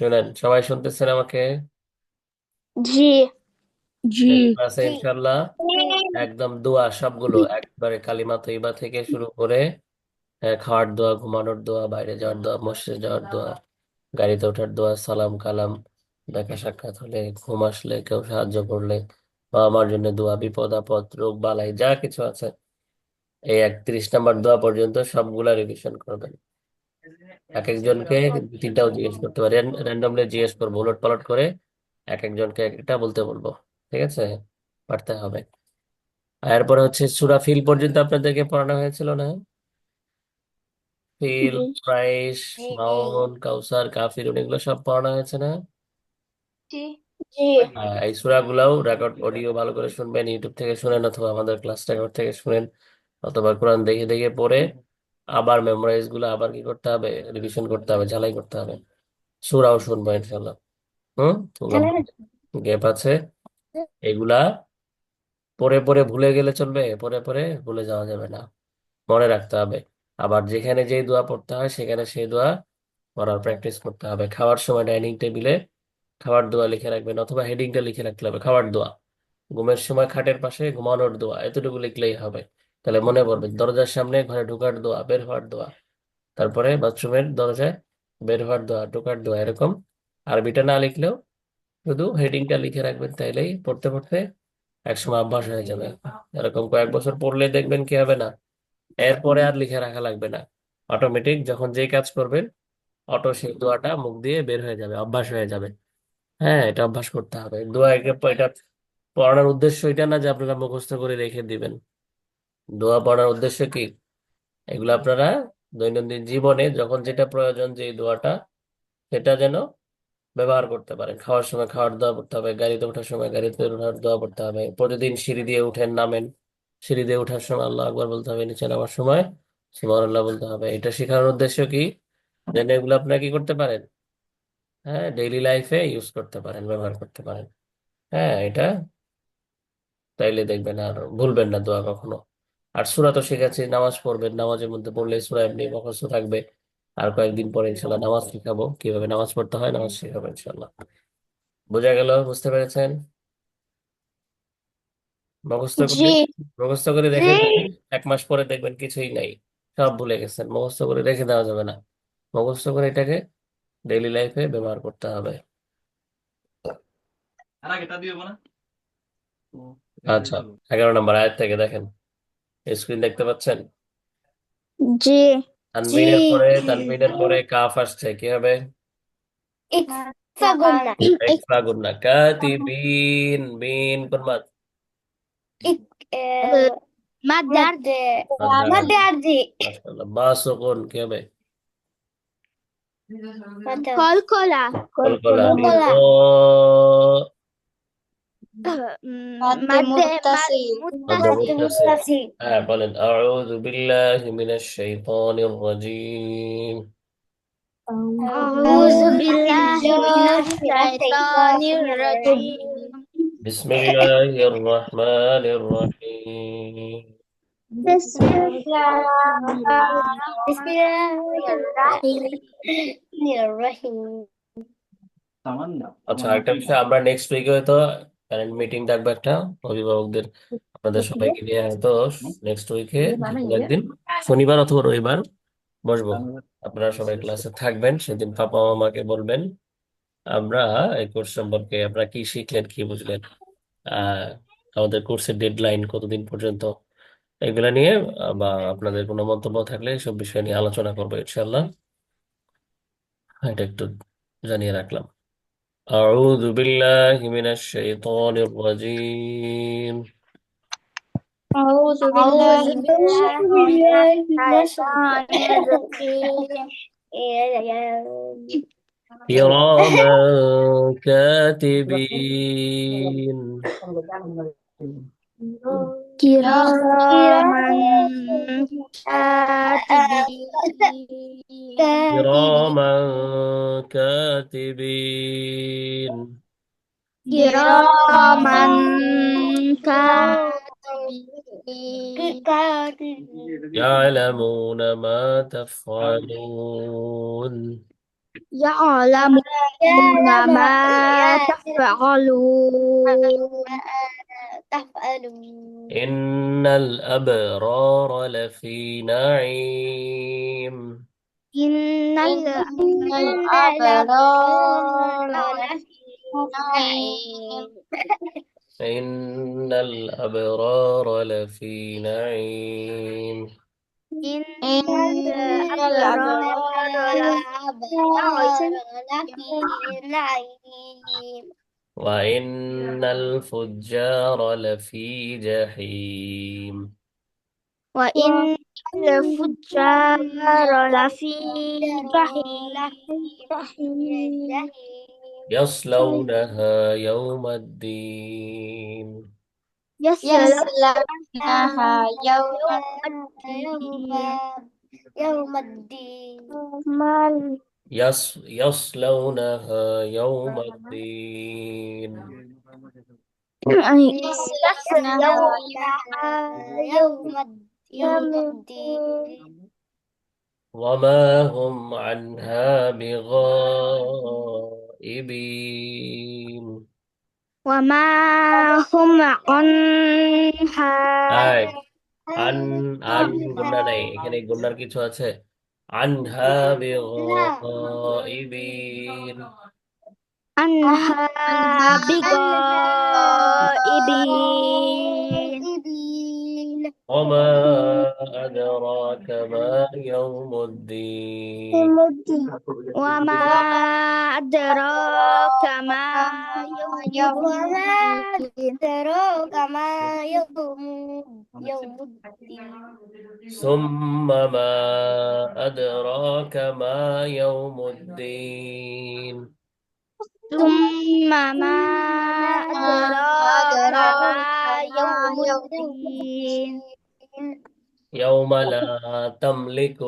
শুনেন সবাই শুনতেছেন আমাকে? জি। জি। ক্লাসে ইনশাল্লাহ একদম দোয়া সবগুলো একবারে কালিমা তৈবা থেকে শুরু করে খাওয়ার দোয়া ঘুমানোর দোয়া বাইরে যাওয়ার দোয়া মসজিদে যাওয়ার দোয়া গাড়িতে ওঠার দোয়া সালাম কালাম দেখা সাক্ষাৎ হলে ঘুম আসলে কেউ সাহায্য করলে বা আমার জন্য দোয়া বিপদ আপদ রোগ বালাই যা কিছু আছে এই একত্রিশ নাম্বার দোয়া পর্যন্ত সবগুলা রিভিশন করবেন। এক একজনকে দু তিনটাও জিজ্ঞেস করতে পারি। র্যান্ডমলি জিজ্ঞেস করব উলট পালট করে এক একজনকে এক একটা বলতে বলব। ঠিক আছে? পারতে হবে। আর এরপরে হচ্ছে সুরা ফিল পর্যন্ত আপনাদেরকে পড়ানো হয়েছিল না? ফিল প্রাইস মাউন কাউসার কাফিরুন এগুলো সব পড়ানো হয়েছে না? জি। জি। হ্যাঁ, এই সূরাগুলাও রেকর্ড অডিও ভালো করে শুনবেন ইউটিউব থেকে শুনেন অথবা আমাদের ক্লাস রেকর্ড থেকে শুনেন অথবা কোরআন দেখে দেখে পড়ে আবার মেমোরাইজগুলো আবার কি করতে হবে? রিভিশন করতে হবে ঝালাই করতে হবে। সূরাও শুনব ইনশাল্লাহ হুম? গ্যাপ আছে। এগুলা পড়ে পড়ে ভুলে গেলে চলবে পরে পড়ে ভুলে যাওয়া যাবে না। মনে রাখতে হবে। আবার যেখানে যেই দোয়া পড়তে হয় সেখানে সেই দোয়া পড়ার প্র্যাকটিস করতে হবে। খাওয়ার সময় ডাইনিং টেবিলে খাবার দোয়া লিখে রাখবেন অথবা হেডিংটা লিখে রাখতে হবে খাবার দোয়া। ঘুমের সময় খাটের পাশে ঘুমানোর দোয়া এতটুকু লিখলেই হবে। তাহলে মনে পড়বে, দরজার সামনে ঘরে ঢোকার দোয়া, বের হওয়ার দোয়া। তারপরে বাথরুমের দরজায় বের হওয়ার দোয়া, ঢোকার দোয়া, এরকম। আরবিটা না লিখলেও শুধু হেডিংটা লিখে রাখবেন, তাইলেই পড়তে পড়তে একসময় অভ্যাস হয়ে যাবে। এরকম কয়েক বছর পড়লে দেখবেন কি হবে না, এরপরে আর লিখে রাখা লাগবে না। অটোমেটিক যখন যে কাজ করবেন, অটো সেই দোয়াটা মুখ দিয়ে বের হয়ে যাবে, অভ্যাস হয়ে যাবে। হ্যাঁ এটা অভ্যাস করতে হবে। দোয়া এটা পড়ানোর উদ্দেশ্য এটা না যে আপনারা মুখস্থ করে রেখে দিবেন। দোয়া পড়ার উদ্দেশ্য কি? এগুলো আপনারা দৈনন্দিন জীবনে যখন যেটা প্রয়োজন যে দোয়াটা, সেটা যেন ব্যবহার করতে পারেন। খাওয়ার সময় খাওয়ার দোয়া পড়তে হবে, গাড়িতে ওঠার সময় গাড়িতে ওঠার দোয়া পড়তে হবে, প্রতিদিন সিঁড়ি দিয়ে উঠেন, নামেন। সিঁড়ি দিয়ে ওঠার সময় আল্লাহ আকবার বলতে হবে, নিচে নামার সময় সুবহানাল্লাহ বলতে হবে। এটা শেখানোর উদ্দেশ্য কি? যেন এগুলো আপনারা কি করতে পারেন? হ্যাঁ ডেইলি লাইফে ইউজ করতে পারেন, ব্যবহার করতে পারেন। হ্যাঁ এটা তাইলে দেখবেন আর ভুলবেন না দোয়া কখনো। আর সুরা তো শিখাচ্ছি নামাজ পড়বেন নামাজের মধ্যে পড়লে সুরা এমনি মুখস্থ থাকবে। আর কয়েকদিন পরে ইনশাল্লাহ নামাজ শিখাবো। কীভাবে নামাজ পড়তে হয় নামাজ শিখাবো ইনশাল্লাহ। বোঝা গেল? বুঝতে পেরেছেন? মুখস্থ জি। করে মুখস্থ করে রেখে দেবেন এক মাস পরে দেখবেন কিছুই নাই সব ভুলে গেছেন। মুখস্থ করে রেখে দেওয়া যাবে না। মুখস্থ করে এটাকে ডেইলি লাইফে ব্যবহার করতে হবে। আচ্ছা এগারো নম্বর আয়াত থেকে দেখেন। স্ক্রিন দেখতে পাচ্ছেন? জি। তানবিনের জি। পরে তানবিনের পরে কাফ আসছে কি হবে? ইকফা গুন্না কাতিবিন বিন কোন মাদ মাদ্দে মাদ্দে মাদ্দে আরজি। মাশাআল্লাহ বা কি হবে? কলকলা। কলকলা হ্যাঁ বলেন আউযু বিল্লাহি মিনাশ শাইতানির রাজিম আউযু বিল্লাহি মিনাশ শাইতানির রাজিম বিসমিল্লাহির রহমানির রহিম বিসমিল্লাহির রহমানির রহিম আচ্ছা একটা বিষয় আমরা নেক্সট উইকে হয়তো প্যারেন্ট মিটিং ডাকবো একটা অভিভাবকদের আপনাদের সবাইকে নিয়ে হয়তো নেক্সট উইকে একদিন শনিবার অথবা রবিবার বসবো। আপনারা সবাই ক্লাসে থাকবেন সেদিন পাপা মামাকে বলবেন আমরা এই কোর্স সম্পর্কে আপনারা কি শিখলেন কি বুঝলেন আহ আমাদের কোর্সের ডেডলাইন কতদিন পর্যন্ত এগুলা নিয়ে বা আপনাদের কোনো মন্তব্য থাকলে সব বিষয় নিয়ে আলোচনা করব ইনশাল্লাহ এটা একটু জানিয়ে রাখলাম। أعوذ بالله من الشيطان الرجيم. أعوذ بالله من الشيطان الرجيم. كراما كاتبين. كراما كاتبين. كراما كاتبين. كراما يعلمون ما تفعلون. يعلمون ما تفعلون. تفعلون إن الأبرار لفي نعيم. إن إن الأبرار إن الأبرار لفي نعيم إن الأبرار لفي نعيم وإن الفجار لفي جحيم وإن الفجار لفي جحيم يصلونها يوم الدين. يصلونها يوم يوم يوم الدين. يص يصلونها يوم الدين. يصلونها يوم يوم الدين. وما هم عنها بغائبين وما هم عنها আয় আন আন গুন্না নাই এখানে গুন্নার কিছু আছে আনহা বিগাইবিন عنها بغائبين وما أدراك ما يوم الدين. وما أدراك ما يوم أدراك ما الدين. ثم ما أدراك ما يوم الدين. ثم ما أدراك ما يوم الدين. يوم لا تملك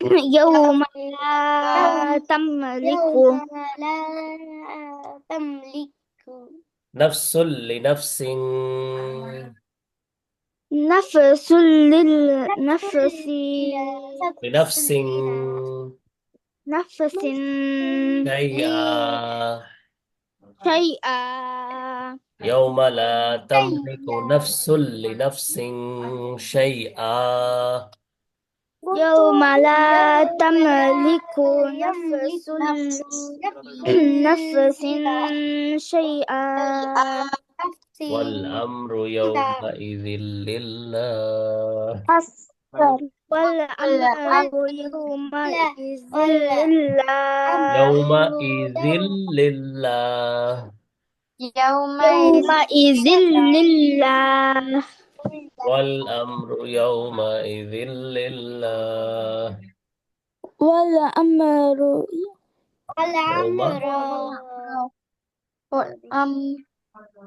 يوم لا تملك يوم لا تملك نفس لنفس نفس للنفس لنفس نفس شيئا شيئا يوم لا تملك نفس لنفس شيئا. يوم لا تملك نفس نفس شيئا. والأمر يومئذ لله. والأمر يومئذ لله. يومئذ لله. يومئذ لله. والأمر يومئذ لله. والأمر والعمر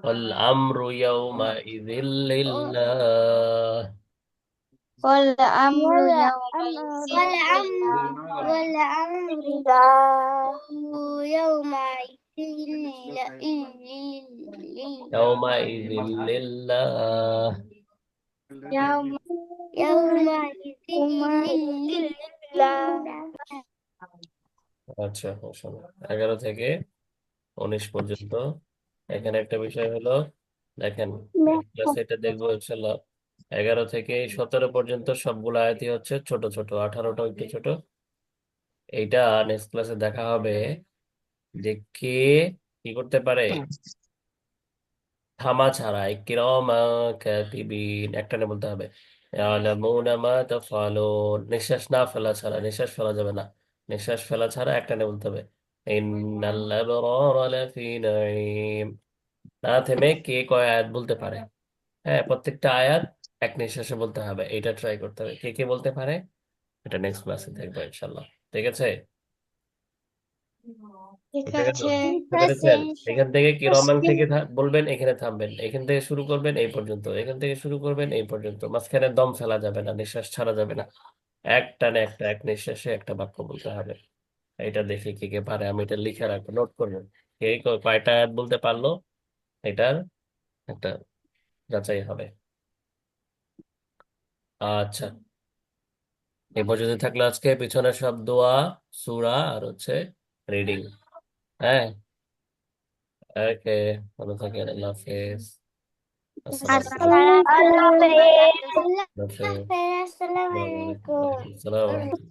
والأمر يومئذ لله. والأمر والعمر والعمر يومئذ يومئذ لله يوم يومئذ لله আচ্ছা শোনো এগারো থেকে উনিশ পর্যন্ত এখানে একটা বিষয় হলো দেখেন ক্লাসে এটা দেখবো ইনশাল্লাহ এগারো থেকে সতেরো পর্যন্ত সবগুলো আয়াতই হচ্ছে ছোট ছোট আঠারোটা একটু ছোট এইটা নেক্সট ক্লাসে দেখা হবে যে কে কি করতে পারে? থামা ছাড়া কিরামা কাতিবিন একটানে বলতে হবে। ইয়ালামুনা মা তাফআলুন নিঃশ্বাস না ফেলা ছাড়া নিঃশ্বাস ফেলা যাবে না। নিঃশ্বাস ফেলা ছাড়া একটানে বলতে হবে। ইন্নাল আবরারা লাফি নাঈম। না থেমে কে কয় আয়াত বলতে পারে? হ্যাঁ প্রত্যেকটা আয়াত এক নিঃশ্বাসে বলতে হবে। এটা ট্রাই করতে হবে। কে কে বলতে পারে? এটা নেক্সট ক্লাসে দেখব ইনশাল্লাহ ঠিক আছে? ঠিক আছে। বুঝতে এখান থেকে কিরমান থেকে বলবেন এখানে থামবেন। এখান থেকে শুরু করবেন এই পর্যন্ত। এখান থেকে শুরু করবেন এই পর্যন্ত। মাঝখানে দম ফেলা যাবে না নিঃশ্বাস ছাড়া যাবে না। এক টানে একটা এক নিঃশ্বাসে একটা বাক্য বলতে হবে। এটা দেখে কে কে পারে আমি এটা লিখে রাখব নোট করবেন কে ক- কয়টা আয়াত বলতে পারল? এটার একটা যাচাই হবে। আচ্ছা। এই পর্যন্ত থাকল আজকে। পিছনের সব দোয়া সূরা আর হচ্ছে reading. Hai, oke. Belum sakit ada face. Assalamualaikum. Assalamualaikum. Assalamualaikum. Assalamualaikum. Waalaikumsalam.